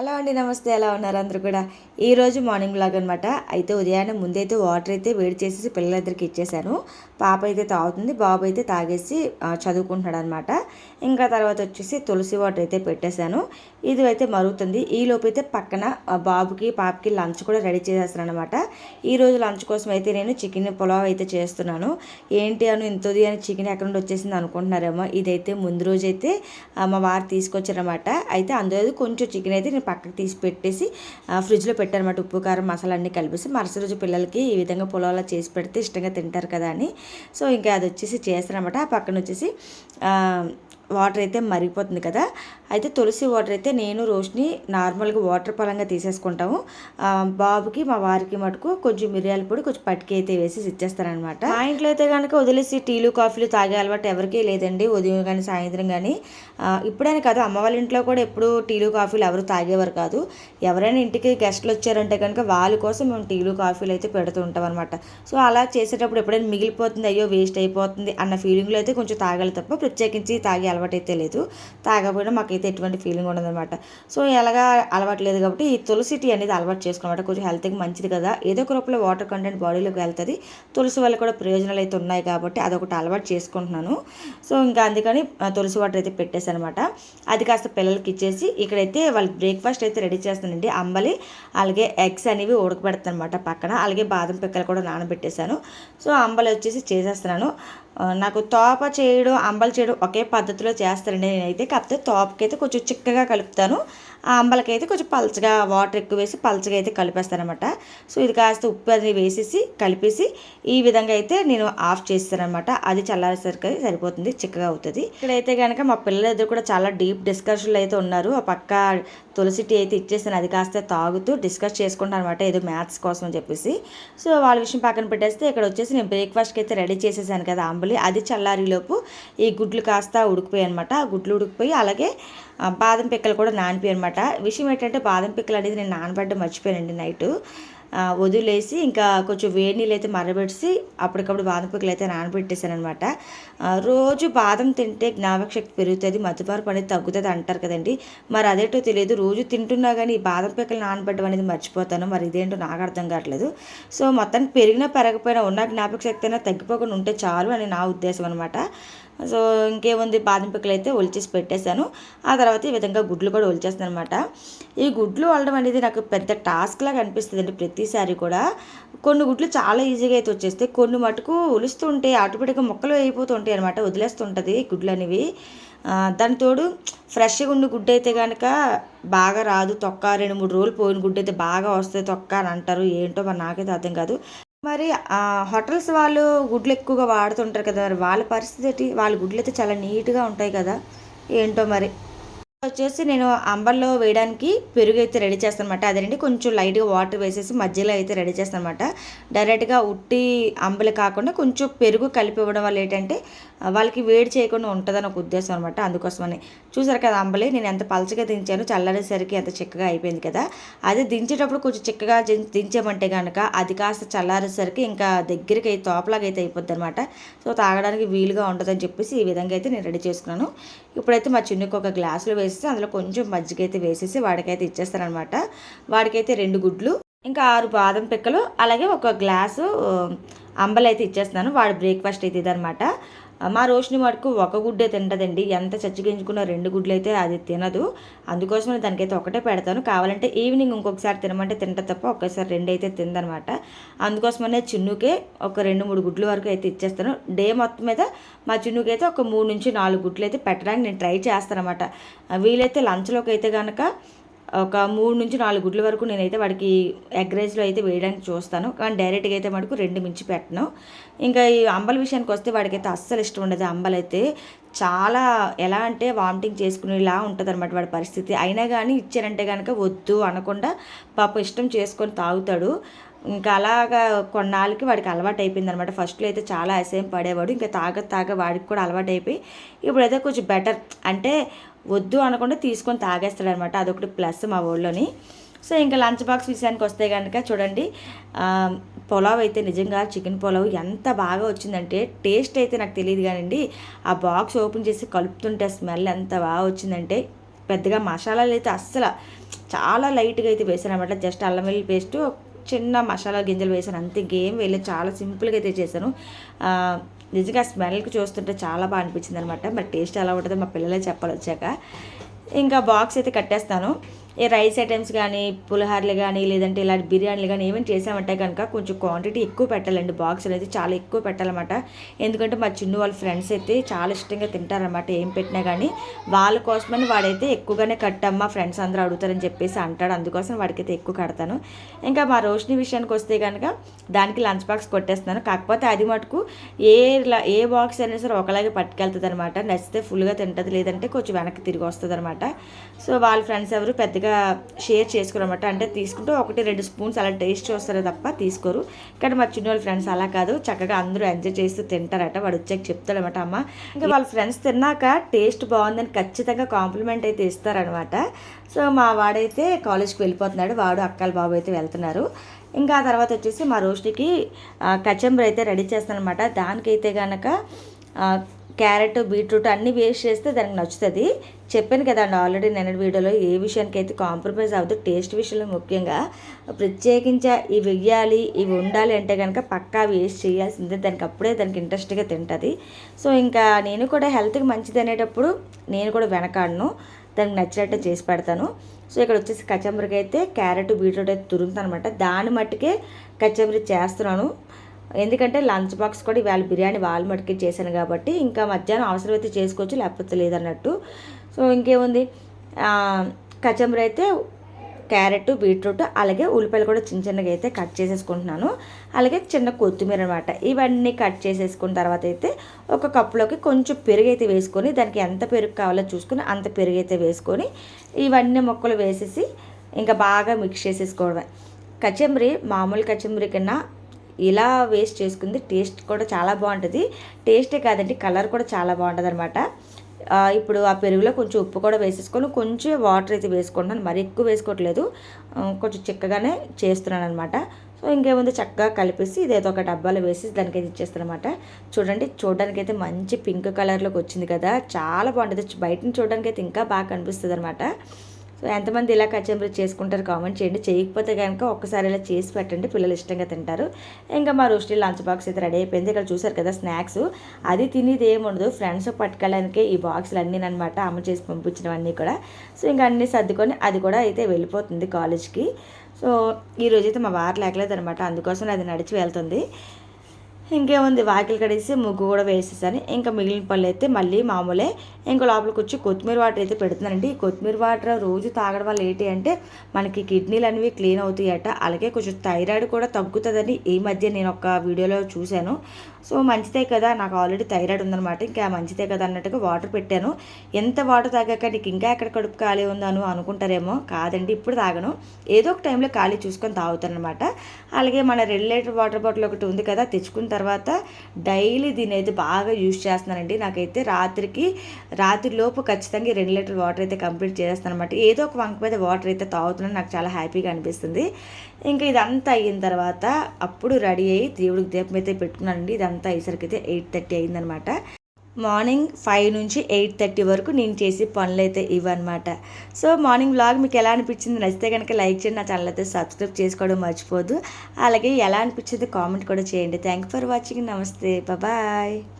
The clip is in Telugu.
హలో అండి నమస్తే. ఎలా ఉన్నారు అందరూ కూడా? ఈరోజు మార్నింగ్ బ్లాగ్ అనమాట అయితే ఉదయాన్నే ముందైతే వాటర్ అయితే వేడి చేసేసి పిల్లలిద్దరికి ఇచ్చేసాను పాప అయితే తాగుతుంది బాబు అయితే తాగేసి చదువుకుంటున్నాడు అనమాట ఇంకా తర్వాత వచ్చేసి తులసి వాటర్ అయితే పెట్టేశాను. ఇది అయితే మరుగుతుంది. ఈ లోపు అయితే పక్కన బాబుకి పాపకి లంచ్ కూడా రెడీ చేసేస్తాను అనమాట ఈ రోజు లంచ్ కోసం అయితే నేను చికెన్ పులావ్ అయితే చేస్తున్నాను. ఏంటి అని ఇంతది అని చికెన్ ఎక్కడ నుండి వచ్చేసింది అనుకుంటున్నారేమో. ఇదైతే ముందు రోజు అయితే మా వారు తీసుకొచ్చారనమాట అయితే అందులో కొంచెం చికెన్ అయితే నేను పక్కకి తీసి పెట్టేసి ఫ్రిడ్జ్లో పెట్టారనమాట ఉప్పు కారం మసాలా అన్నీ కలిపేసి మరుసటి రోజు పిల్లలకి ఈ విధంగా పొలంలో చేసి పెడితే ఇష్టంగా తింటారు కదా అని. సో ఇంకా అది వచ్చేసి చేస్తారనమాట ఆ పక్కన వచ్చేసి వాటర్ అయితే మరిగిపోతుంది కదా. అయితే తులసి వాటర్ అయితే నేను రోష్ని నార్మల్గా వాటర్ పరంగా తీసేసుకుంటాము. బాబుకి మా వారికి మటుకు కొంచెం మిరియాల పొడి కొంచెం పట్టుకి అయితే వేసి ఇచ్చేస్తారనమాట. మా ఇంట్లో అయితే కనుక వదిలేసి టీలు కాఫీలు తాగే అలవాటు ఎవరికీ లేదండి. ఉదయం కానీ సాయంత్రం కానీ. ఇప్పుడైనా కాదు అమ్మ వాళ్ళ ఇంట్లో కూడా ఎప్పుడు టీలు కాఫీలు ఎవరు తాగేవారు కాదు. ఎవరైనా ఇంటికి గెస్ట్లు వచ్చారంటే కనుక వాళ్ళ కోసం మేము టీలు కాఫీలు అయితే పెడుతూ ఉంటాం అనమాట సో అలా చేసేటప్పుడు ఎప్పుడైనా మిగిలిపోతుంది అయ్యో వేస్ట్ అయిపోతుంది అన్న ఫీలింగ్లో అయితే కొంచెం తాగాలి తప్ప ప్రత్యేకించి తాగే అలవాటు అయితే లేదు. తాగకపోయినా మాకు అయితే ఎటువంటి ఫీలింగ్ ఉండదన్నమాట. సో ఎలాగా అలవాటు లేదు కాబట్టి ఈ తులసి టీ అనేది అలవాటు చేసుకోనమాట కొంచెం హెల్త్కి మంచిది కదా. ఏదో ఒక రూపంలో వాటర్ కంటెంట్ బాడీలోకి వెళ్తుంది. తులసి వల్ల కూడా ప్రయోజనాలు అయితే ఉన్నాయి కాబట్టి అదొకటి అలవాటు చేసుకుంటున్నాను. సో ఇంకా అందుకని తులసి వాటర్ అయితే పెట్టేశాను అనమాట అది కాస్త పిల్లలకి ఇచ్చేసి ఇక్కడైతే వాళ్ళకి బ్రేక్ఫాస్ట్ అయితే రెడీ చేస్తానండి. అంబలి అలాగే ఎగ్స్ అనేవి ఉడకబెడతాను అనమాట పక్కన. అలాగే బాదం పిక్కలు కూడా నానబెట్టేశాను. సో అంబలి వచ్చేసి చేసేస్తున్నాను. నాకు తోప చేయడం అంబలి చేయడం ఒకే పద్ధతిలో చేస్తానండి నేనైతే. కాకపోతే తోపకైతే కొంచెం చిక్కగా కలుపుతాను. ఆ అంబలకైతే కొంచెం పలచగా వాటర్ ఎక్కువ వేసి పలచగా అయితే కలిపేస్తాను అనమాట సో ఇది కాస్త ఉప్పు అది వేసేసి కలిపేసి ఈ విధంగా అయితే నేను ఆఫ్ చేస్తాను అనమాట అది చల్లారేసరికి సరిపోతుంది చిక్కగా అవుతుంది. ఇక్కడైతే కనుక మా పిల్లలిద్దరు కూడా చాలా డీప్ డిస్కషన్లు అయితే ఉన్నారు. ఆ పక్క తులసి టీ అయితే ఇచ్చేసాను అది కాస్త తాగుతూ డిస్కస్ చేసుకుంటాను అనమాట ఏదో మ్యాథ్స్ కోసం అని చెప్పేసి. సో వాళ్ళ విషయం పక్కన పెట్టేస్తే ఇక్కడ వచ్చేసి నేను బ్రేక్ఫాస్ట్కి అయితే రెడీ చేసేసాను కదా అంబలి. అది చల్లారిలోపు ఈ గుడ్లు కాస్త ఉడికిపోయాయి అనమాట ఆ గుడ్లు ఉడికిపోయి అలాగే బాదం పిక్కలు కూడా నానిపోయి అనమాట విషయం ఏంటంటే బాదం పిక్కలు అనేది నేను నానబడ్డ మర్చిపోయానండి నైట్. వదిలేసి ఇంకా కొంచెం వేడి నీళ్ళు అయితే మరబెట్టి అప్పటికప్పుడు బాదం పిక్కలు అయితే నానబెట్టేశాను అనమాట రోజు బాదం తింటే జ్ఞాపక శక్తి పెరుగుతుంది మతిమరుపు అనేది తగ్గుతుంది అంటారు కదండి. మరి అదేంటో తెలియదు. రోజు తింటున్నా కానీ ఈ బాదం పిక్కలు నానబెట్టడం అనేది మర్చిపోతాను. మరి ఇదేంటో నాకు అర్థం కావట్లేదు. సో మొత్తానికి పెరిగినా పెరగపోయినా ఉన్న జ్ఞాపక శక్తి అయినా తగ్గిపోకుండా ఉంటే చాలు అని నా ఉద్దేశం అనమాట సో ఇంకేముంది బాదం పిక్కలు అయితే ఒలిచేసి పెట్టేశాను. ఆ తర్వాత ఈ విధంగా గుడ్లు కూడా ఒలిచేస్తాను అనమాట ఈ గుడ్లు వలడం అనేది నాకు పెద్ద టాస్క్ లాగా అనిపిస్తుంది అండి ప్రతిసారి కూడా. కొన్ని గుడ్లు చాలా ఈజీగా అయితే వచ్చేస్తాయి. కొన్ని మటుకు ఒలుస్తుంటే ఆటోమేటిక్గా మొక్కలు అయిపోతుంటాయి అనమాట వదిలేస్తుంటుంది గుడ్లు అనేవి. దాని తోడు ఫ్రెష్గా ఉన్న గుడ్డు అయితే కనుక బాగా రాదు తొక్క రెండు మూడు రోజులు పోయిన గుడ్డు అయితే బాగా వస్తుంది తొక్క అని అంటారు. ఏంటో మరి నాకైతే అర్థం కాదు. మరి ఆ హోటల్స్ వాళ్ళు గుడ్లు ఎక్కువగా వాడుతుంటారు కదా మరి వాళ్ళ పరిస్థితి ఏంటి? వాళ్ళ గుడ్లు అయితే చాలా నీట్గా ఉంటాయి కదా. ఏంటో మరి? వచ్చేసి నేను అంబర్లో వేయడానికి పెరుగు అయితే రెడీ చేస్తాను అనమాట అదేంటి కొంచెం లైట్గా వాటర్ వేసేసి మధ్యలో అయితే రెడీ చేస్తాను అనమాట డైరెక్ట్గా ఉట్టి అంబలి కాకుండా కొంచెం పెరుగు కలిపి ఇవ్వడం వల్ల ఏంటంటే వాళ్ళకి వేడి చేయకుండా ఉంటుందని ఒక ఉద్దేశం అనమాట. అందుకోసమని. చూసారు కదా అంబలి నేను ఎంత పలచగా దించాను చల్లారేసరికి ఎంత చిక్కగా అయిపోయింది కదా. అది దించేటప్పుడు కొంచెం చిక్కగా దించామంటే కనుక అది కాస్త చల్లారేసరికి ఇంకా దగ్గరికి అయితే తోపలాగా అయితే అయిపోద్ది అనమాట. సో తాగడానికి వీలుగా ఉంటుందని చెప్పేసి ఈ విధంగా అయితే నేను రెడీ చేసుకున్నాను. ఇప్పుడైతే మా చిన్నకి ఒక గ్లాసులో వేసేసి అందులో కొంచెం మజ్జిగ అయితే వేసేసి వాడికైతే ఇచ్చేస్తారనమాట వాడికైతే రెండు గుడ్లు ఇంకా ఆరు బాదం పిక్కలు అలాగే ఒక గ్లాసు అంబలు అయితే ఇచ్చేస్తున్నాను. వాడి బ్రేక్ఫాస్ట్ అయితే ఇదనమాట మా రోషిని వాడికి ఒక గుడ్డే తింటదండి. ఎంత చచ్చిగించుకున్న రెండు గుడ్లు అయితే అది తినదు. అందుకోసమే దానికైతే ఒకటే పెడతాను. కావాలంటే ఈవినింగ్ ఇంకొకసారి తినమంటే తింట తప్ప ఒక్కసారి రెండు అయితే తిందనమాట. అందుకోసమనే చిన్నుకే ఒక రెండు మూడు గుడ్ల వరకు అయితే ఇచ్చేస్తాను. డే మొత్తం మీద మా చిన్నుకి అయితే ఒక మూడు నుంచి నాలుగు గుడ్లు అయితే పెట్టడానికి నేను ట్రై చేస్తాను అనమాట వీలైతే లంచ్లోకి అయితే కనుక ఒక మూడు నుంచి నాలుగు గుడ్ల వరకు నేనైతే వాడికి ఎగ్ రైస్లో అయితే వేయడానికి చూస్తాను. కానీ డైరెక్ట్గా అయితే మటుకు రెండు మించి పెట్టను. ఇంకా ఈ అంబల విషయానికి వస్తే వాడికైతే అస్సలు ఇష్టం ఉండదు అంబలైతే చాలా ఎలా అంటే వామిటింగ్ చేసుకునేలా ఉంటుంది అనమాట వాడి పరిస్థితి. అయినా కానీ ఇచ్చారంటే కనుక వద్దు అనకుండా పాప ఇష్టం చేసుకొని తాగుతాడు. ఇంకా అలాగా కొన్నాళ్ళకి వాడికి అలవాటు అయిపోయింది అనమాట ఫస్ట్లో అయితే చాలా అసహ్యం పడేవాడు. ఇంకా తాగ తాగ వాడికి కూడా అలవాటు అయిపోయి ఇప్పుడైతే కొంచెం బెటర్ అంటే వద్దు అనకుండా తీసుకొని తాగేస్తాడు అనమాట అదొకటి ప్లస్ మా ఊళ్ళోని. సో ఇంకా లంచ్ బాక్స్ విషయానికి వస్తే కనుక చూడండి పులావ్ అయితే నిజంగా చికెన్ పులావ్ ఎంత బాగా వచ్చిందంటే టేస్ట్ అయితే నాకు తెలియదు కానండి. ఆ బాక్స్ ఓపెన్ చేసి కలుపుతుంటే స్మెల్ ఎంత బాగా వచ్చిందంటే పెద్దగా మసాలాలు అయితే అస్సలు చాలా లైట్గా అయితే వేసాను అనమాట జస్ట్ అల్లం వెల్లుల్లి పేస్ట్ చిన్న మసాలా గింజలు వేసాను అంతే ఇంకేం వేయలేదు. చాలా సింపుల్గా అయితే చేశాను. నిజంగా స్మెల్కి చూస్తుంటే చాలా బాగా అనిపించింది అనమాట మరి టేస్ట్ ఎలా ఉంటుందో మా పిల్లలే చెప్పాలి వచ్చాక. ఇంకా బాక్స్ అయితే కట్టేస్తాను. రైస్ ఐటమ్స్ కానీ పులిహారలు కానీ లేదంటే ఇలాంటి బిర్యానీలు కానీ ఏమైనా చేసామంటే కనుక కొంచెం క్వాంటిటీ ఎక్కువ పెట్టాలండి. బాక్స్ అనేది చాలా ఎక్కువ పెట్టాలన్నమాట. ఎందుకంటే మా చిన్న వాళ్ళ ఫ్రెండ్స్ అయితే చాలా ఇష్టంగా తింటారనమాట ఏం పెట్టినా కానీ వాళ్ళ కోసమని వాడైతే ఎక్కువగానే కట్టమ్మా ఫ్రెండ్స్ అందరూ అడుగుతారని చెప్పేసి అంటాడు. అందుకోసం వాడికైతే ఎక్కువ కడతాను. ఇంకా మా రోషిని విషయానికి వస్తే కనుక దానికి లంచ్ బాక్స్ కొట్టేస్తున్నాను. కాకపోతే అది మటుకు ఏ ఏ బాక్స్ అయినా సరే ఒకలాగే పట్టుకెళ్తుంది అనమాట నచ్చితే ఫుల్గా తింటుంది లేదంటే కొంచెం వెనక్కి తిరిగి వస్తుంది అనమాట సో వాళ్ళ ఫ్రెండ్స్ ఎవరు పెద్ద పెద్దగా షేర్ చేసుకోరు అనమాట అంటే తీసుకుంటూ ఒకటి రెండు స్పూన్స్ అలా టేస్ట్ చూస్తారే తప్ప తీసుకోరు. కానీ మా చిన్న వాళ్ళ ఫ్రెండ్స్ అలా కాదు. చక్కగా అందరూ ఎంజాయ్ చేస్తూ తింటారట. వాడు వచ్చాక చెప్తాడనమాట అమ్మ ఇంకా వాళ్ళ ఫ్రెండ్స్ తిన్నాక టేస్ట్ బాగుందని ఖచ్చితంగా కాంప్లిమెంట్ అయితే ఇస్తారనమాట సో మా వాడైతే కాలేజ్కి వెళ్ళిపోతున్నాడు. వాడు అక్కల బాబు అయితే వెళ్తున్నారు. ఇంకా ఆ తర్వాత వచ్చేసి మా రోషినికి కచంబర్ అయితే రెడీ చేస్తానమాట దానికైతే కనుక క్యారెట్ బీట్రూట్ అన్నీ వేస్ట్ చేస్తే దానికి నచ్చుతుంది. చెప్పాను కదండి ఆల్రెడీ నేను వీడియోలో ఏ విషయానికి అయితే కాంప్రమైజ్ అవ్వదు టేస్ట్ విషయంలో ముఖ్యంగా ప్రత్యేకించి ఇవి వెయ్యాలి ఇవి ఉండాలి అంటే కనుక పక్కా వేస్ట్ చేయాల్సిందే. దానికి అప్పుడే దానికి ఇంట్రెస్ట్గా తింటుంది. సో ఇంకా నేను కూడా హెల్త్కి మంచిది అనేటప్పుడు నేను కూడా వెనకాడను. దానికి నచ్చినట్టు చేసి పెడతాను. సో ఇక్కడ వచ్చేసి కచంబరికి అయితే క్యారెట్ బీట్రూట్ అయితే తురుముతాను అనమాట దాని మట్టుకే కచంబరి చేస్తున్నాను. ఎందుకంటే లంచ్ బాక్స్ కూడా ఇవాళ బిర్యానీ వాళ్ళ మటుకే చేశాను కాబట్టి ఇంకా మధ్యాహ్నం అవసరమైతే చేసుకోవచ్చు లేకపోతే లేదన్నట్టు. సో ఇంకేముంది? కచంబరి అయితే క్యారెట్ బీట్రూట్ అలాగే ఉల్లిపాయలు కూడా చిన్న చిన్నగా అయితే కట్ చేసేసుకుంటున్నాను. అలాగే చిన్న కొత్తిమీర అనమాట ఇవన్నీ కట్ చేసేసుకున్న తర్వాత అయితే ఒక కప్పులోకి కొంచెం పెరుగు అయితే వేసుకొని దానికి ఎంత పెరుగు కావాలో చూసుకొని అంత పెరుగు అయితే వేసుకొని ఇవన్నీ మొక్కలు వేసేసి ఇంకా బాగా మిక్స్ చేసేసుకోవడమే. కచంబరి మామూలు కచంబరి కన్నా ఇలా వేస్ట్ చేసుకుంది. టేస్ట్ కూడా చాలా బాగుంటుంది. టేస్టే కాదండి కలర్ కూడా చాలా బాగుంటుంది అనమాట ఇప్పుడు ఆ పెరుగులో కొంచెం ఉప్పు కూడా వేసేసుకొని కొంచెం వాటర్ అయితే వేసుకుంటున్నాను మరి ఎక్కువ వేసుకోవట్లేదు. కొంచెం చిక్కగానే చేస్తున్నాను అనమాట సో ఇంకేముంది? చక్కగా కలిపేసి ఇదేదో ఒక డబ్బాలో వేసి దానికైతే ఇచ్చేస్తాను అనమాట చూడండి చూడడానికి అయితే మంచి పింక్ కలర్లోకి వచ్చింది కదా. చాలా బాగుంటుంది. బయటని నుంచి చూడడానికి అయితే ఇంకా బాగా కనిపిస్తుంది అనమాట సో ఎంతమంది ఇలా కచంబరి చేసుకుంటారు కామెంట్ చేయండి. చేయకపోతే కనుక ఒక్కసారి ఇలా చేసి పెట్టండి. పిల్లలు ఇష్టంగా తింటారు. ఇంకా మా రోస్టీ లంచ్ బాక్స్ అయితే రెడీ అయిపోయింది. ఇక్కడ చూసారు కదా స్నాక్స్. అది తినేది ఏముండదు. ఫ్రెండ్స్ పట్టుకెళ్ళడానికి ఈ బాక్సులు అన్నీ అనమాట అమ్మ చేసి పంపించినవన్నీ కూడా. సో ఇంకా అన్నీ సర్దుకొని అది కూడా అయితే వెళ్ళిపోతుంది కాలేజ్కి. సో ఈ రోజు అయితే మా వారు లేకలేదు అనమాట అందుకోసం అది నడిచి వెళ్తుంది. ఇంకేముంది? వాకిలు కడిగేసి ముగ్గు కూడా వేసేసాను. ఇంకా మిగిలిన పళ్ళు అయితే మళ్ళీ మామూలే. ఇంకా లోపలికి వచ్చి కొత్తిమీర వాటర్ అయితే పెడుతున్నానండి. ఈ కొత్తిమీర వాటర్ రోజు తాగడం వల్ల ఏంటి అంటే మనకి కిడ్నీలు అనేవి క్లీన్ అవుతాయట. అలాగే కొంచెం థైరాయిడ్ కూడా తగ్గుతుందని ఈ మధ్య నేను ఒక వీడియోలో చూశాను. సో మంచిదే కదా నాకు ఆల్రెడీ థైరాయిడ్ ఉందన్నమాట ఇంకా మంచిదే కదా అన్నట్టుగా వాటర్ పెట్టాను. ఎంత వాటర్ తాగాక నీకు ఇంకా ఎక్కడ కడుపు ఖాళీ ఉందను అనుకుంటారేమో కాదండి ఇప్పుడు తాగను. ఏదో ఒక టైంలో ఖాళీ చూసుకొని తాగుతాను అనమాట అలాగే మన రెండు లీటర్ వాటర్ బాటిల్ ఒకటి ఉంది కదా తెచ్చుకున్న తర్వాత డైలీ దీని అయితే బాగా యూజ్ చేస్తున్నానండి. నాకైతే రాత్రికి రాత్రి లోపు ఖచ్చితంగా రెండు లీటర్ వాటర్ అయితే కంప్లీట్ చేస్తాను అనమాట ఏదో ఒక వంక మీద వాటర్ అయితే తాగుతున్నాను నాకు చాలా హ్యాపీగా అనిపిస్తుంది. ఇంకా ఇదంతా అయిన తర్వాత అప్పుడు రెడీ అయ్యి దేవుడికి దీపం అయితే పెట్టుకున్నానండి. ఇదంతా అయ్యేసరికి అయితే ఎయిట్ థర్టీ అయిందనమాట. మార్నింగ్ ఫైవ్ నుంచి ఎయిట్ థర్టీ వరకు నేను చేసే పనులు అయితే ఇవన్నమాట. సో మార్నింగ్ వ్లాగ్ మీకు ఎలా అనిపించింది నచ్చితే కనుక లైక్ చేయండి. నా ఛానల్ అయితే సబ్స్క్రైబ్ చేసుకోవడం మర్చిపోదు అలాగే ఎలా అనిపించింది కామెంట్ కూడా చేయండి. Thank for watching. నమస్తే. బాయ్.